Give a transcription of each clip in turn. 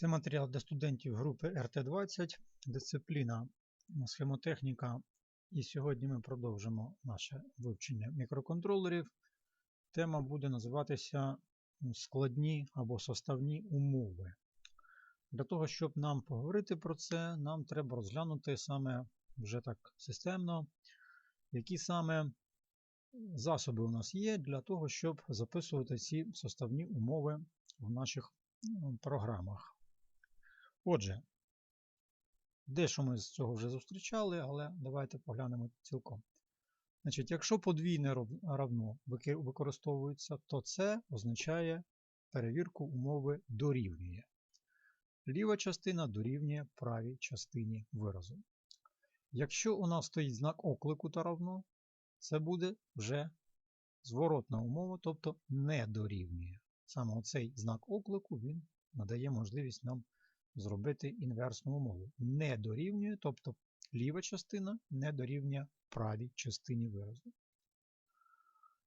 Це матеріал для студентів групи РТ20, дисципліна схемотехніка. І сьогодні ми продовжимо наше вивчення мікроконтролерів. Тема буде називатися складні або составні умови. Для того, щоб нам поговорити про це, нам треба розглянути саме вже так системно, які саме засоби у нас є для того, щоб записувати ці составні умови в наших програмах. Отже, дещо ми з цього вже зустрічали, але давайте поглянемо цілком. Значить, Якщо подвійне равно використовується, то це означає перевірку умови дорівнює. Ліва частина дорівнює правій частині виразу. Якщо у нас стоїть знак оклику та равно, це буде вже зворотна умова, тобто не дорівнює. Саме оцей знак оклику він надає можливість нам зробити інверсну умову. Не дорівнює, тобто ліва частина не дорівнює правій частині виразу.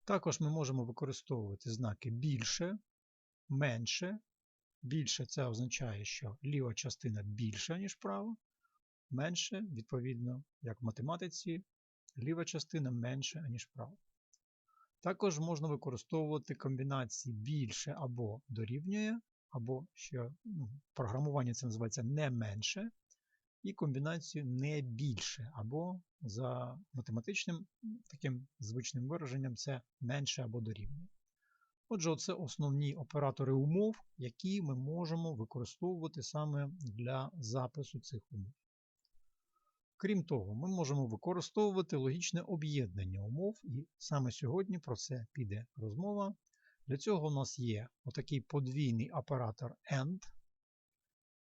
Також ми можемо використовувати знаки більше, менше. Більше це означає, що ліва частина більша, ніж права. Менше, відповідно, як в математиці, ліва частина менша, ніж права. Також можна використовувати комбінації більше або дорівнює, або ще ну, програмування це називається не менше, і комбінацію не більше, або за математичним таким звичним вираженням це менше або дорівнює. Отже, це основні оператори умов, які ми можемо використовувати саме для запису цих умов. Крім того, ми можемо використовувати логічне об'єднання умов, і саме сьогодні про це піде розмова. Для цього у нас є отакий подвійний оператор AND,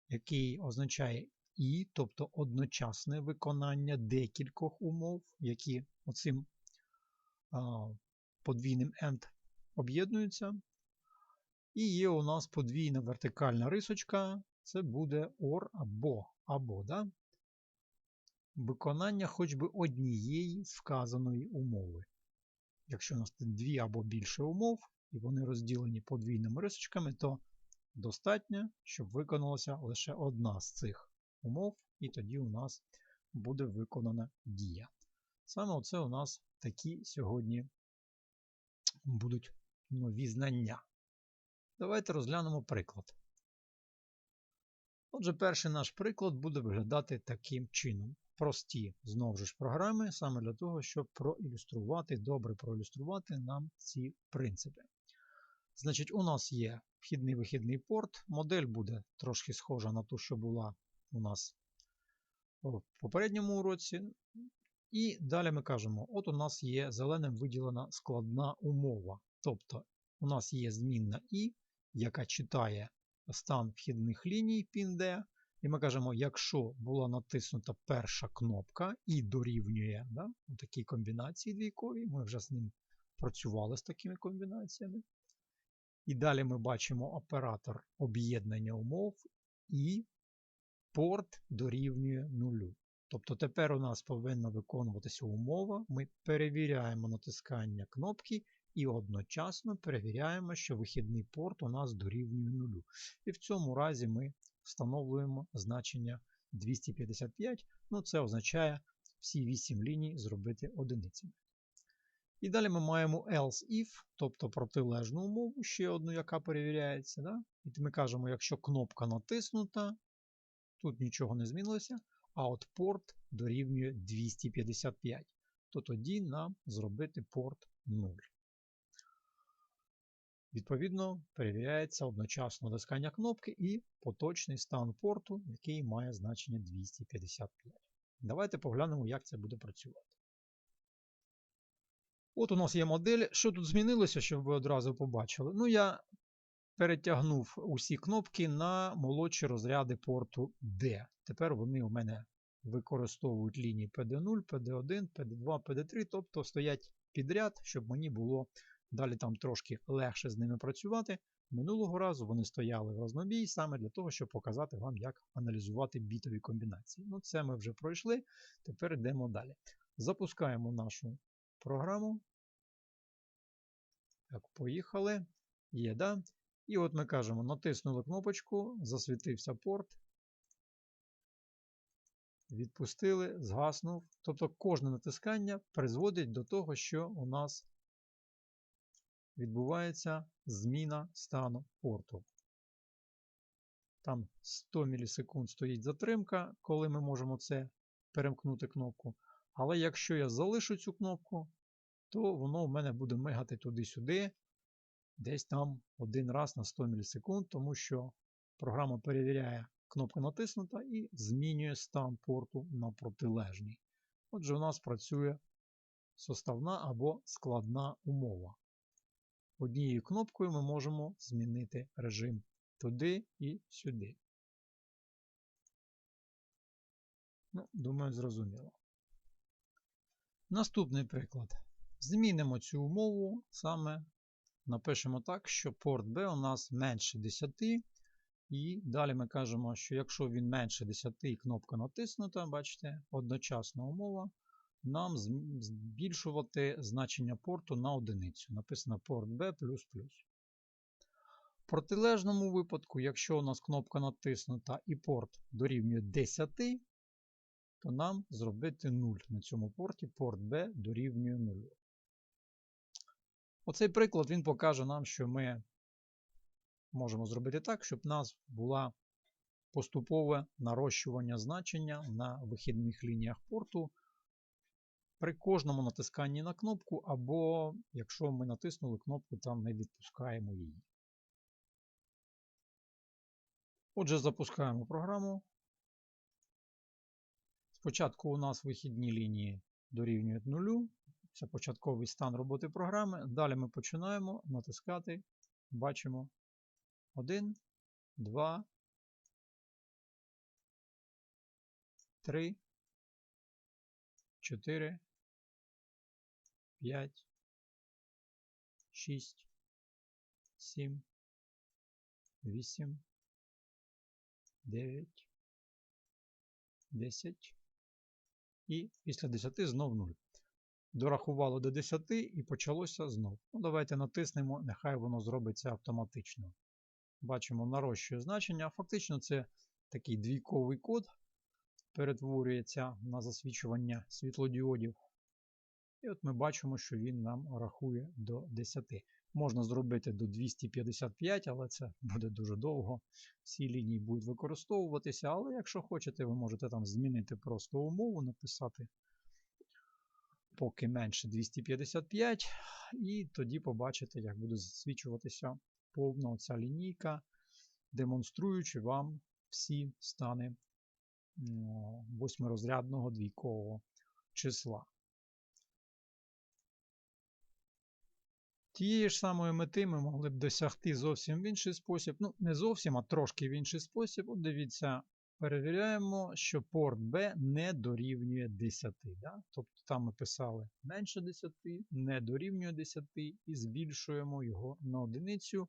який означає і, тобто одночасне виконання декількох умов, які оцим а, подвійним AND об'єднуються. І є у нас подвійна вертикальна рисочка, це буде OR або або. Да? Виконання хоч би однієї з вказаної умови. Якщо у нас дві або більше умов, і вони розділені подвійними рисочками, то достатньо, щоб виконалася лише одна з цих умов, і тоді у нас буде виконана дія. Саме оце у нас такі сьогодні будуть нові знання. Давайте розглянемо приклад. Отже, перший наш приклад буде виглядати таким чином. Прості, знову ж програми, саме для того, щоб проілюструвати, добре проілюструвати нам ці принципи. Значить, у нас є вхідний вихідний порт. Модель буде трошки схожа на ту, що була у нас в попередньому уроці. І далі ми кажемо: от у нас є зеленим виділена складна умова. Тобто у нас є змінна І, яка читає стан вхідних ліній пін D. І ми кажемо, якщо була натиснута перша кнопка і дорівнює да, такій комбінації двійковій, ми вже з ним працювали з такими комбінаціями. І далі ми бачимо оператор об'єднання умов і порт дорівнює нулю. Тобто тепер у нас повинна виконуватися умова. Ми перевіряємо натискання кнопки і одночасно перевіряємо, що вихідний порт у нас дорівнює нулю. І в цьому разі ми встановлюємо значення 255. Ну, Це означає всі 8 ліній зробити одиницями. І далі ми маємо else if, тобто протилежну умову, ще одну, яка перевіряється. Да? І ми кажемо, якщо кнопка натиснута, тут нічого не змінилося, а от порт дорівнює 255, то тоді нам зробити порт 0. Відповідно, перевіряється одночасно натискання кнопки і поточний стан порту, який має значення 255. Давайте поглянемо, як це буде працювати. От у нас є модель. Що тут змінилося, щоб ви одразу побачили? Ну, я перетягнув усі кнопки на молодші розряди порту D. Тепер вони у мене використовують лінії PD0, PD1, PD2, PD3, тобто стоять підряд, щоб мені було далі там трошки легше з ними працювати. Минулого разу вони стояли в рознобій саме для того, щоб показати вам, як аналізувати бітові комбінації. Ну, це ми вже пройшли. Тепер йдемо далі. Запускаємо нашу програму. Так, поїхали. Є, да? І от ми кажемо, натиснули кнопочку, засвітився порт, відпустили, згаснув. Тобто кожне натискання призводить до того, що у нас відбувається зміна стану порту. Там 100 мілісекунд стоїть затримка, коли ми можемо це перемкнути кнопку. Але якщо я залишу цю кнопку, то воно в мене буде мигати туди-сюди, десь там один раз на 100 мілісекунд, тому що програма перевіряє, кнопка натиснута і змінює стан порту на протилежний. Отже, у нас працює составна або складна умова. Однією кнопкою ми можемо змінити режим туди і сюди. Ну, Думаю, зрозуміло. Наступний приклад. Змінимо цю умову, саме напишемо так, що порт B у нас менше 10. І далі ми кажемо, що якщо він менше 10 і кнопка натиснута, бачите, одночасна умова, нам збільшувати значення порту на одиницю. Написано порт B. В протилежному випадку, якщо у нас кнопка натиснута і порт дорівнює 10, то нам зробити 0 на цьому порті, порт B дорівнює 0. Оцей приклад він покаже нам, що ми можемо зробити так, щоб у нас було поступове нарощування значення на вихідних лініях порту при кожному натисканні на кнопку, або якщо ми натиснули кнопку, там не відпускаємо її. Отже, запускаємо програму. Спочатку у нас вихідні лінії дорівнюють нулю. Це початковий стан роботи програми. Далі ми починаємо натискати. Бачимо 1, 2, 3, 4, 5, 6, 7, 8, 9, 10 і після 10 знов 0. Дорахувало до 10 і почалося знов. Ну, Давайте натиснемо, нехай воно зробиться автоматично. Бачимо, нарощує значення. Фактично, це такий двійковий код перетворюється на засвічування світлодіодів. І от ми бачимо, що він нам рахує до 10. Можна зробити до 255, але це буде дуже довго. Всі лінії будуть використовуватися. Але якщо хочете, ви можете там змінити просто умову, написати поки менше 255, і тоді побачите, як буде засвічуватися повна оця лінійка, демонструючи вам всі стани восьмирозрядного двійкового числа. Тієї ж самої мети ми могли б досягти зовсім в інший спосіб. Ну, не зовсім, а трошки в інший спосіб. От дивіться, перевіряємо, що порт B не дорівнює 10. Да? Тобто там ми писали менше 10, не дорівнює 10 і збільшуємо його на одиницю.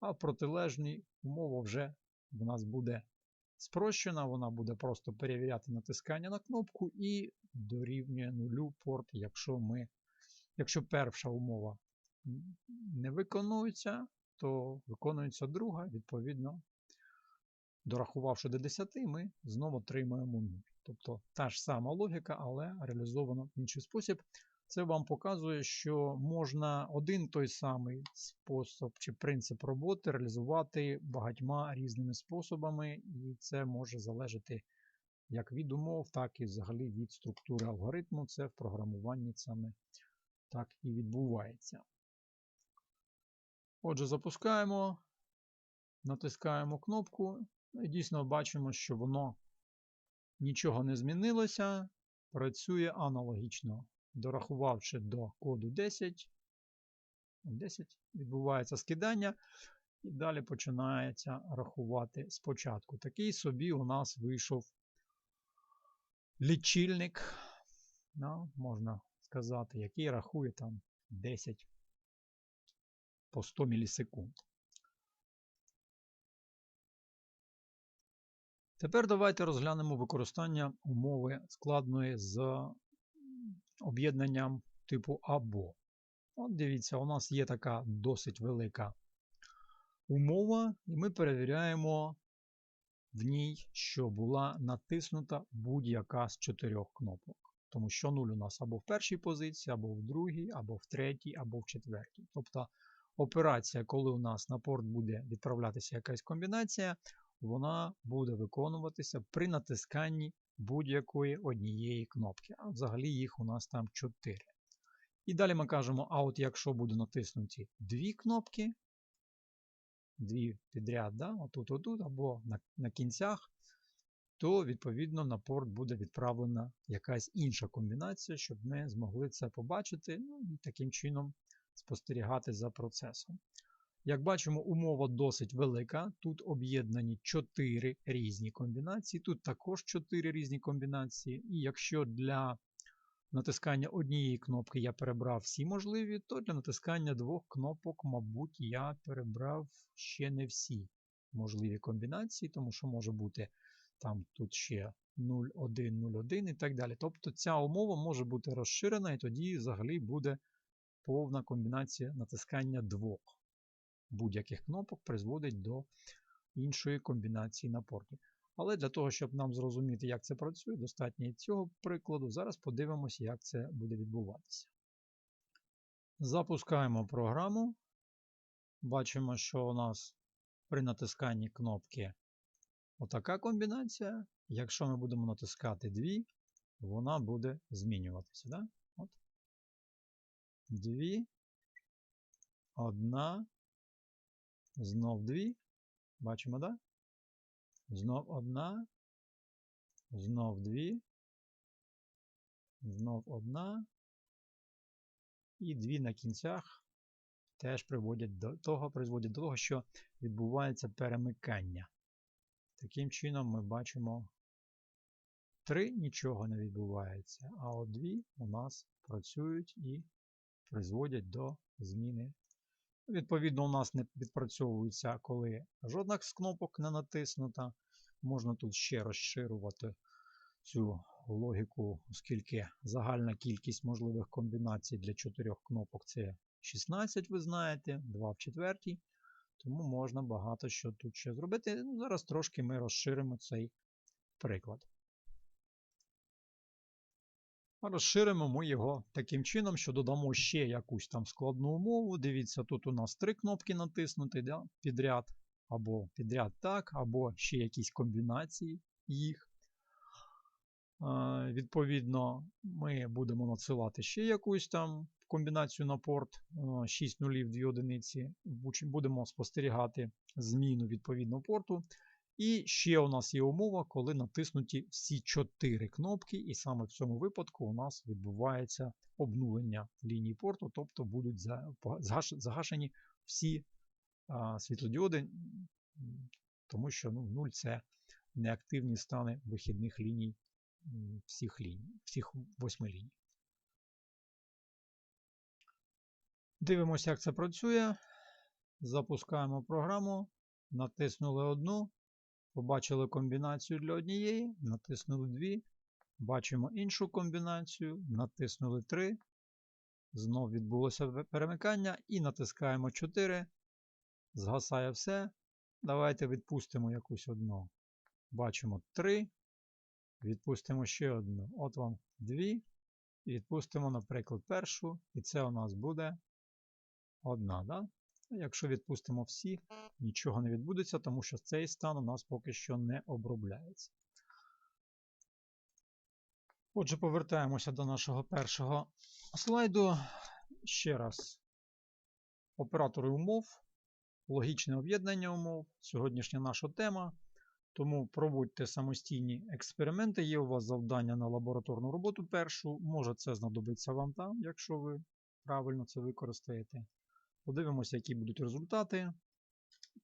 А протилежній умова вже в нас буде спрощена, вона буде просто перевіряти натискання на кнопку і дорівнює нулю порт, якщо ми, якщо перша умова не виконується, то виконується друга, відповідно, дорахувавши до 10, ми знову отримуємо 0. Тобто та ж сама логіка, але реалізована в інший спосіб. Це вам показує, що можна один той самий спосіб чи принцип роботи реалізувати багатьма різними способами, і це може залежати як від умов, так і взагалі від структури алгоритму. Це в програмуванні саме так і відбувається. Отже, запускаємо, натискаємо кнопку і дійсно бачимо, що воно нічого не змінилося, працює аналогічно. Дорахувавши до коду 10, 10 відбувається скидання, і далі починається рахувати спочатку. Такий собі у нас вийшов лічильник, ну, можна сказати, який рахує там 10 по 100 мілісекунд. Тепер давайте розглянемо використання умови складної з об'єднанням типу або. От дивіться, у нас є така досить велика умова, і ми перевіряємо в ній, що була натиснута будь-яка з чотирьох кнопок. Тому що 0 у нас або в першій позиції, або в другій, або в третій, або в четвертій. Тобто операція, коли у нас на порт буде відправлятися якась комбінація, вона буде виконуватися при натисканні будь-якої однієї кнопки. А взагалі їх у нас там 4. І далі ми кажемо, а от якщо буде натиснуті дві кнопки, дві підряд, да, отут, отут, або на, на кінцях, то відповідно на порт буде відправлена якась інша комбінація, щоб ми змогли це побачити ну, і таким чином спостерігати за процесом. Як бачимо, умова досить велика. Тут об'єднані 4 різні комбінації, тут також 4 різні комбінації. І якщо для натискання однієї кнопки я перебрав всі можливі, то для натискання двох кнопок, мабуть, я перебрав ще не всі можливі комбінації, тому що може бути там тут ще 0, 1, 0, 1 і так далі. Тобто ця умова може бути розширена, і тоді взагалі буде повна комбінація натискання двох будь-яких кнопок призводить до іншої комбінації на порті. Але для того, щоб нам зрозуміти, як це працює, достатньо цього прикладу. Зараз подивимося, як це буде відбуватися. Запускаємо програму. Бачимо, що у нас при натисканні кнопки отака комбінація. Якщо ми будемо натискати дві, вона буде змінюватися. Да? Дві, одна, знов дві. Бачимо, так? Знов одна, знов дві, знов одна. І дві на кінцях теж приводять до того, призводять до того, що відбувається перемикання. Таким чином ми бачимо три нічого не відбувається, а от дві у нас працюють і призводять до зміни Відповідно, у нас не відпрацьовується, коли жодна з кнопок не натиснута. Можна тут ще розширювати цю логіку, оскільки загальна кількість можливих комбінацій для чотирьох кнопок це 16, ви знаєте, 2 в четвертій. Тому можна багато що тут ще зробити. Зараз трошки ми розширимо цей приклад. Розширимо ми його таким чином, що додамо ще якусь там складну умову. Дивіться, тут у нас три кнопки натиснути да, підряд, або підряд так, або ще якісь комбінації їх. Відповідно, ми будемо надсилати ще якусь там комбінацію на порт 6 нулів 2 одиниці. Будемо спостерігати зміну відповідного порту. І ще у нас є умова, коли натиснуті всі чотири кнопки, і саме в цьому випадку у нас відбувається обнулення лінії порту, тобто будуть загашені всі світлодіоди, тому що ну, 0 це неактивні стани вихідних ліній всіх ліній, всіх восьми ліній. Дивимося, як це працює. Запускаємо програму, натиснули одну. Побачили комбінацію для однієї, натиснули дві. Бачимо іншу комбінацію, натиснули 3. Знов відбулося перемикання і натискаємо 4. Згасає все. Давайте відпустимо якусь одну. Бачимо 3. Відпустимо ще одну. От вам 2. відпустимо, наприклад, першу. І це у нас буде одна. Да? Якщо відпустимо всі, нічого не відбудеться, тому що цей стан у нас поки що не обробляється. Отже, повертаємося до нашого першого слайду. Ще раз, оператори умов, логічне об'єднання умов, сьогоднішня наша тема. Тому проводьте самостійні експерименти. Є у вас завдання на лабораторну роботу першу. Може це знадобиться вам там, якщо ви правильно це використаєте. Подивимося, які будуть результати.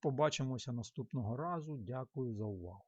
Побачимося наступного разу. Дякую за увагу.